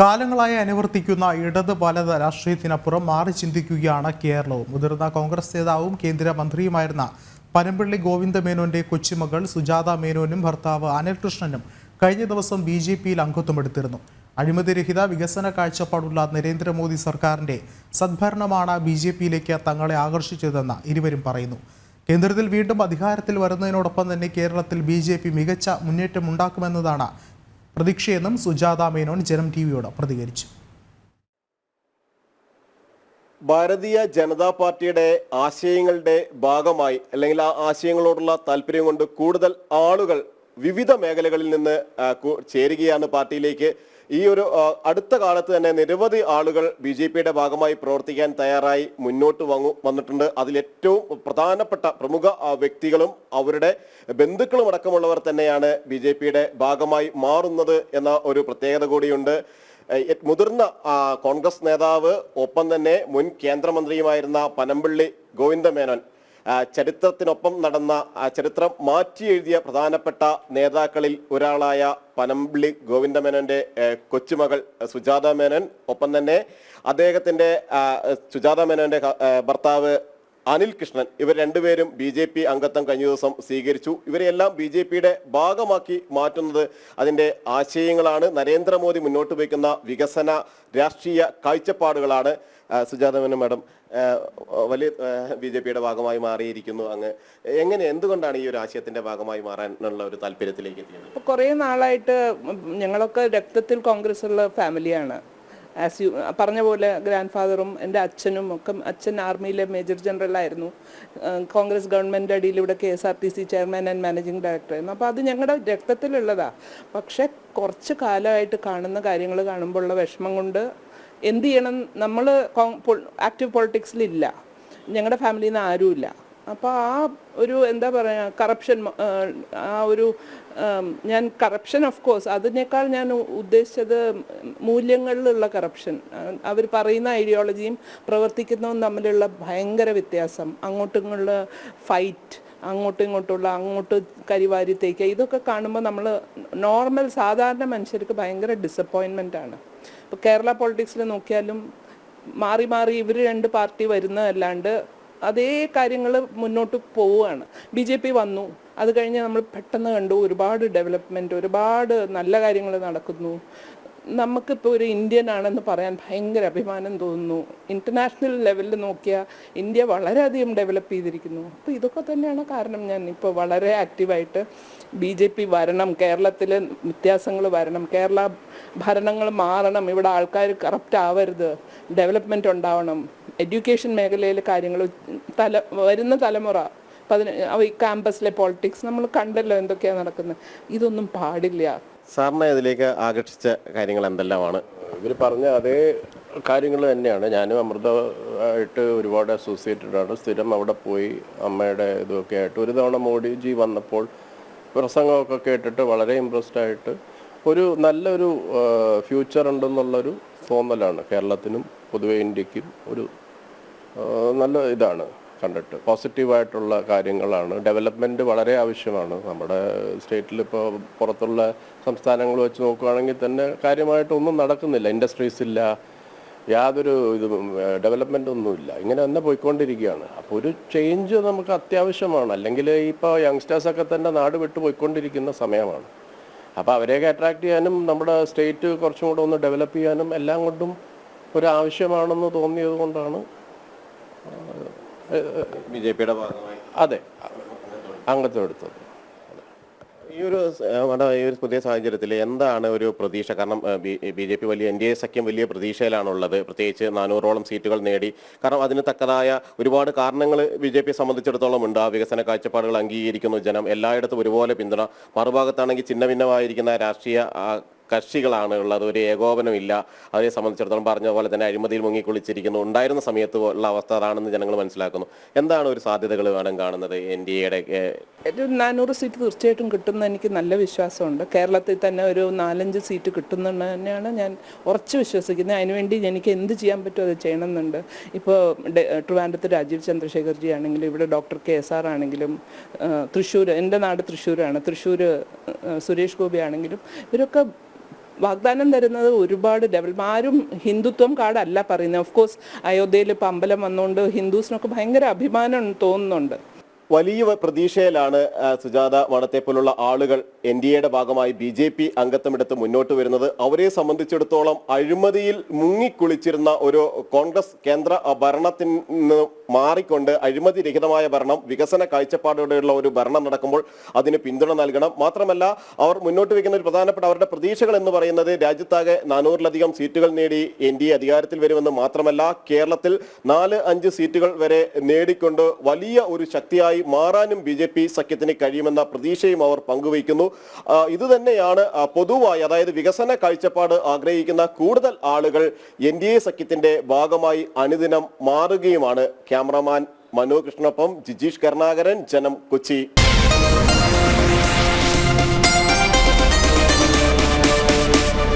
കാലങ്ങളായി അനുവർത്തിക്കുന്ന ഇടത് വലത് രാഷ്ട്രീയത്തിനപ്പുറം മാറി ചിന്തിക്കുകയാണ് കേരളവും. മുതിർന്ന കോൺഗ്രസ് നേതാവും കേന്ദ്രമന്ത്രിയുമായിരുന്ന പനമ്പിള്ളി ഗോവിന്ദ മേനോന്റെ കൊച്ചുമകൾ സുജാത മേനോനും ഭർത്താവ് അനിൽകൃഷ്ണനും കഴിഞ്ഞ ദിവസം ബി ജെ പിയിൽ അംഗത്വമെടുത്തിരുന്നു അഴിമതിരഹിത വികസന കാഴ്ചപ്പാടുള്ള നരേന്ദ്രമോദി സർക്കാരിന്റെ സദ്ഭരണമാണ് ബി ജെ പിയിലേക്ക് തങ്ങളെ ആകർഷിച്ചതെന്ന് ഇരുവരും പറയുന്നു. കേന്ദ്രത്തിൽ വീണ്ടും അധികാരത്തിൽ വരുന്നതിനോടൊപ്പം തന്നെ കേരളത്തിൽ ബി മികച്ച മുന്നേറ്റം മികച്ച പ്രതീക്ഷയെന്നും സുജാത മേനോൻ ജനം ടി വിയോട് പ്രതികരിച്ചു. ഭാരതീയ ജനതാ പാർട്ടിയുടെ ആശയങ്ങളുടെ ഭാഗമായി അല്ലെങ്കിൽ ആ ആശയങ്ങളോടുള്ള താല്പര്യം കൊണ്ട് കൂടുതൽ ആളുകൾ വിവിധ മേഖലകളിൽ നിന്ന് ചേരുകയാണ് പാർട്ടിയിലേക്ക്. ഈ ഒരു അടുത്ത കാലത്ത് തന്നെ നിരവധി ആളുകൾ ബി ജെ പിയുടെ ഭാഗമായി പ്രവർത്തിക്കാൻ തയ്യാറായി മുന്നോട്ട് വന്നു വന്നിട്ടുണ്ട്. അതിൽ ഏറ്റവും പ്രധാനപ്പെട്ട പ്രമുഖ വ്യക്തികളും അവരുടെ ബന്ധുക്കളും അടക്കമുള്ളവർ തന്നെയാണ് ബി ജെ പിയുടെ ഭാഗമായി മാറുന്നത് എന്ന ഒരു പ്രത്യേകത കൂടിയുണ്ട്. മുതിർന്ന കോൺഗ്രസ് നേതാവ് ഒപ്പം തന്നെ മുൻ കേന്ദ്രമന്ത്രിയുമായിരുന്ന പനമ്പള്ളി ഗോവിന്ദ മേനോൻ ആ, ചരിത്രത്തിനൊപ്പം നടന്ന ചരിത്രം മാറ്റി എഴുതിയ പ്രധാനപ്പെട്ട നേതാക്കളിൽ ഒരാളായ പനമ്പിള്ളി ഗോവിന്ദ മേനോന്റെ കൊച്ചുമകൾ സുജാത മേനോൻ ഒപ്പം തന്നെ അദ്ദേഹത്തിന്റെ സുജാത മേനോന്റെ ഭർത്താവ് അനിൽ കൃഷ്ണൻ ഇവർ രണ്ടുപേരും ബി ജെ പി അംഗത്വം കഴിഞ്ഞ ദിവസം സ്വീകരിച്ചു. ഇവരെയെല്ലാം ബി ജെ പിയുടെ ഭാഗമാക്കി മാറ്റുന്നത് അതിന്റെ ആശയങ്ങളാണ്. നരേന്ദ്രമോദി മുന്നോട്ട് വയ്ക്കുന്ന വികസന രാഷ്ട്രീയ കാഴ്ചപ്പാടുകളാണ് ആ, സുജാത മേനോൻ മാഡം വലിയ ബി ജെ പിയുടെ ഭാഗമായി മാറിയിരിക്കുന്നു അങ്ങ്. എങ്ങനെ എന്തുകൊണ്ടാണ് ഈ ഒരു ആശയത്തിന്റെ ഭാഗമായി മാറാനുള്ള ഒരു താല്പര്യത്തിലേക്ക് എത്തിയത്? കുറേ നാളായിട്ട് ഞങ്ങളൊക്കെ രക്തത്തിൽ കോൺഗ്രസ് ഉള്ള ഫാമിലിയാണ്. ആസ് യു പറഞ്ഞ പോലെ ഗ്രാൻഡ് ഫാദറും എന്റെ അച്ഛനും ഒക്കെ അച്ഛൻ ആർമിയിലെ മേജർ ജനറൽ ആയിരുന്നു. കോൺഗ്രസ് ഗവൺമെന്റ് അടിയിൽ ഇവിടെ K S R T C chairman and managing director ആയിരുന്നു. അപ്പോൾ അത് ഞങ്ങളുടെ രക്തത്തിലുള്ളതാണ് പക്ഷേ കുറച്ച് കാലമായിട്ട് കാണുന്ന കാര്യങ്ങൾ കാണുമ്പോൾ ഉള്ള വിഷമം കൊണ്ട് എന്ത് ചെയ്യണം? നമ്മൾ ആക്റ്റീവ് പൊളിറ്റിക്സിലില്ല ഞങ്ങളുടെ ഫാമിലിയിൽ നിന്ന് ആരുമില്ല. അപ്പോൾ ആ ഒരു എന്താ പറയുക കറപ്ഷൻ ആ ഒരു ഞാൻ കറപ്ഷൻ ഓഫ് കോഴ്സ് അതിനേക്കാൾ ഞാൻ ഉദ്ദേശിച്ചത് മൂല്യങ്ങളിലുള്ള കറപ്ഷൻ അവർ പറയുന്ന ഐഡിയോളജിയും പ്രവർത്തിക്കുന്നതും തമ്മിലുള്ള ഭയങ്കര വ്യത്യാസം. അങ്ങോട്ടും ഇങ്ങോട്ടുള്ള ഫൈറ്റ് അങ്ങോട്ടും ഇങ്ങോട്ടുള്ള അങ്ങോട്ട് കരിവാരി തേക്കുക ഇതൊക്കെ കാണുമ്പോൾ നമ്മൾ നോർമൽ സാധാരണ മനുഷ്യർക്ക് ഭയങ്കര ഡിസപ്പോയിൻമെന്റ് ആണ്. ഇപ്പോൾ കേരള പൊളിറ്റിക്സിൽ നോക്കിയാലും മാറി മാറി ഇവർ രണ്ട് പാർട്ടി വരുന്നതല്ലാണ്ട് അതേ കാര്യങ്ങൾ മുന്നോട്ട് പോവുകയാണ്. ബി ജെ പി വന്നു. അത് കഴിഞ്ഞ് നമ്മൾ പെട്ടെന്ന് കണ്ടു ഒരുപാട് ഡെവലപ്മെന്റ് ഒരുപാട് നല്ല കാര്യങ്ങൾ നടക്കുന്നു. നമുക്കിപ്പോൾ ഒരു ഇന്ത്യൻ ആണെന്ന് പറയാൻ ഭയങ്കര അഭിമാനം തോന്നുന്നു. ഇന്റർനാഷണൽ ലെവലിൽ നോക്കിയാൽ ഇന്ത്യ വളരെയധികം ഡെവലപ്പ് ചെയ്തിരിക്കുന്നു. അപ്പോൾ ഇതൊക്കെ തന്നെയാണ് കാരണം ഞാൻ ഇപ്പോൾ വളരെ ആക്റ്റീവായിട്ട് ബി ജെ പി വരണം കേരളത്തിൽ വ്യത്യാസങ്ങൾ വരണം കേരള ഭരണങ്ങൾ മാറണം ഇവിടെ ആൾക്കാർ കറപ്റ്റ് ആവരുത് ഡെവലപ്മെന്റ് ഉണ്ടാവണം. എഡ്യൂക്കേഷൻ മേഖലയിൽ കാര്യങ്ങൾ തല വരുന്ന തലമുറ പതിന ഈ ക്യാമ്പസിലെ പോളിറ്റിക്സ് നമ്മൾ കണ്ടല്ലോ എന്തൊക്കെയാണ് നടക്കുന്നത് ഇതൊന്നും പാടില്ല. സാറിനെ ഇതിലേക്ക് ആകർഷിച്ച കാര്യങ്ങൾ എന്തെല്ലാമാണ്? ഇവർ പറഞ്ഞ അതേ കാര്യങ്ങൾ തന്നെയാണ്. ഞാനും അമൃത ആയിട്ട് ഒരുപാട് അസോസിയേറ്റഡ് ആണ്. സ്ഥിരം അവിടെ പോയി അമ്മയുടെ ഇതൊക്കെ ആയിട്ട് ഒരു തവണ മോഡിജി വന്നപ്പോൾ പ്രസംഗമൊക്കെ കേട്ടിട്ട് വളരെ ഇമ്പ്രസ്ഡ് ആയിട്ട് ഒരു നല്ലൊരു ഫ്യൂച്ചർ ഉണ്ടെന്നുള്ളൊരു തോന്നലാണ് കേരളത്തിനും പൊതുവെ ഇന്ത്യക്കും ഒരു നല്ല ഇതാണ് കണ്ടിട്ട്. പോസിറ്റീവായിട്ടുള്ള കാര്യങ്ങളാണ്. ഡെവലപ്മെന്റ് വളരെ ആവശ്യമാണ്. നമ്മുടെ സ്റ്റേറ്റിൽ ഇപ്പോൾ പുറത്തുള്ള സംസ്ഥാനങ്ങൾ വെച്ച് നോക്കുകയാണെങ്കിൽ തന്നെ കാര്യമായിട്ടൊന്നും നടക്കുന്നില്ല. ഇൻഡസ്ട്രീസ് ഇല്ല. യാതൊരു ഇതും ഡെവലപ്മെന്റ് ഒന്നുമില്ല ഇങ്ങനെ തന്നെ പോയിക്കൊണ്ടിരിക്കുകയാണ്. അപ്പോൾ ഒരു ചേഞ്ച് നമുക്ക് അത്യാവശ്യമാണ്. അല്ലെങ്കിൽ ഇപ്പോൾ യങ്സ്റ്റേഴ്സൊക്കെ തന്നെ നാട് വിട്ട് പോയിക്കൊണ്ടിരിക്കുന്ന സമയമാണ്. അപ്പോൾ അവരെയൊക്കെ അട്രാക്ട് ചെയ്യാനും നമ്മുടെ സ്റ്റേറ്റ് കുറച്ചും കൂടെ ഒന്ന് ഡെവലപ്പ് ചെയ്യാനും എല്ലാം കൊണ്ടും ഒരു ആവശ്യമാണെന്ന് തോന്നിയത് കൊണ്ടാണ് ഭാഗമായി അതെ. അംഗത്വം എടുത്തത് ഈ ഒരു ഈ ഒരു പുതിയ സാഹചര്യത്തിൽ എന്താണ് ഒരു പ്രതീക്ഷ? കാരണം ബി ജെ പി വലിയ എൻ ഡി എ സഖ്യം വലിയ പ്രതീക്ഷയിലാണുള്ളത്. പ്രത്യേകിച്ച് നാനൂറോളം സീറ്റുകൾ നേടി. കാരണം അതിന് തക്കതായ ഒരുപാട് കാരണങ്ങൾ ബി ജെ പിയെ സംബന്ധിച്ചിടത്തോളം ഉണ്ട്. ആ വികസന കാഴ്ചപ്പാടുകൾ അംഗീകരിക്കുന്നു ജനം. എല്ലായിടത്തും ഒരുപോലെ പിന്തുണ. മറുഭാഗത്താണെങ്കിൽ ചിന്ന ഭിന്നമായിരിക്കുന്ന രാഷ്ട്രീയ കക്ഷികളാണ് ഉള്ളത് ഒരു ഏകോപനമില്ല. അവരെ സംബന്ധിച്ചിടത്തോളം പറഞ്ഞ പോലെ തന്നെ അഴിമതിയിൽ മുങ്ങിക്കുളിച്ചിരിക്കുന്നു. ഉണ്ടായിരുന്ന സമയത്ത് ഉള്ള അവസ്ഥ അതാണെന്ന് ജനങ്ങൾ മനസ്സിലാക്കുന്നു. എന്താണ് ഒരു സാധ്യതകൾ വേണം കാണുന്നത് എൻ ഡി എയുടെ ഒരു നാനൂറ് സീറ്റ് തീർച്ചയായിട്ടും കിട്ടുമെന്ന് എനിക്ക് നല്ല വിശ്വാസമുണ്ട്. കേരളത്തിൽ തന്നെ ഒരു നാലഞ്ച് സീറ്റ് കിട്ടുന്നുണ്ട് തന്നെയാണ് ഞാൻ ഉറച്ചു വിശ്വസിക്കുന്നത്. അതിനുവേണ്ടി എനിക്ക് എന്ത് ചെയ്യാൻ പറ്റുമോ അത് ചെയ്യണമെന്നുണ്ട്. ഇപ്പോൾ ട്രിവാൻഡ്രത്ത് രാജീവ് ചന്ദ്രശേഖർജി ആണെങ്കിലും ഇവിടെ ഡോക്ടർ കെ എസ് ആർ ആണെങ്കിലും തൃശ്ശൂർ എന്റെ നാട് തൃശ്ശൂരാണ്. തൃശ്ശൂർ സുരേഷ് ഗോപി ആണെങ്കിലും ഇവരൊക്കെ വാഗ്ദാനം തരുന്നത് ഒരുപാട് ഡെവലപ്പ് ആരും ഹിന്ദുത്വം കാടല്ല പറയുന്നത്. ഓഫ് കോഴ്സ് അയോധ്യയിൽ ഇപ്പം അമ്പലം വന്നുകൊണ്ട് ഹിന്ദുസിനൊക്കെ ഭയങ്കര അഭിമാനം തോന്നുന്നുണ്ട്. വലിയ പ്രതീക്ഷയിലാണ് സുജാത മഠത്തെ പോലുള്ള ആളുകൾ എൻ ഡി എയുടെ ഭാഗമായി ബി ജെ പി അംഗത്വമെടുത്ത് മുന്നോട്ട് വരുന്നത്. അവരെ സംബന്ധിച്ചിടത്തോളം അഴിമതിയിൽ മുങ്ങിക്കുളിച്ചിരുന്ന ഒരു കോൺഗ്രസ് കേന്ദ്ര ഭരണത്തിൽ നിന്ന് മാറിക്കൊണ്ട് അഴിമതി രഹിതമായ ഭരണം വികസന കാഴ്ചപ്പാടോടെയുള്ള ഒരു ഭരണം നടക്കുമ്പോൾ അതിന് പിന്തുണ നൽകണം. മാത്രമല്ല അവർ മുന്നോട്ട് വയ്ക്കുന്ന ഒരു പ്രധാനപ്പെട്ട അവരുടെ പ്രതീക്ഷകൾ എന്ന് പറയുന്നത് രാജ്യത്താകെ നാനൂറിലധികം സീറ്റുകൾ നേടി എൻ ഡി എ അധികാരത്തിൽ വരുമെന്ന് മാത്രമല്ല കേരളത്തിൽ നാല് അഞ്ച് സീറ്റുകൾ വരെ നേടിക്കൊണ്ട് വലിയ ഒരു ശക്തിയായി മാറാനും ബി ജെ പി സഖ്യത്തിന് കഴിയുമെന്ന പ്രതീക്ഷയും അവർ പങ്കുവയ്ക്കുന്നു. ഇത് തന്നെയാണ് പൊതുവായി അതായത് വികസന കാഴ്ചപ്പാട് ആഗ്രഹിക്കുന്ന കൂടുതൽ ആളുകൾ എൻ ഡി എ സഖ്യത്തിന്റെ ഭാഗമായി അനുദിനം മാറുകയുമാണ്. ക്യാമറമാൻ മനോകൃഷ്ണപ്പം ജിജീഷ് കരുണാകരൻ ജനം കൊച്ചി.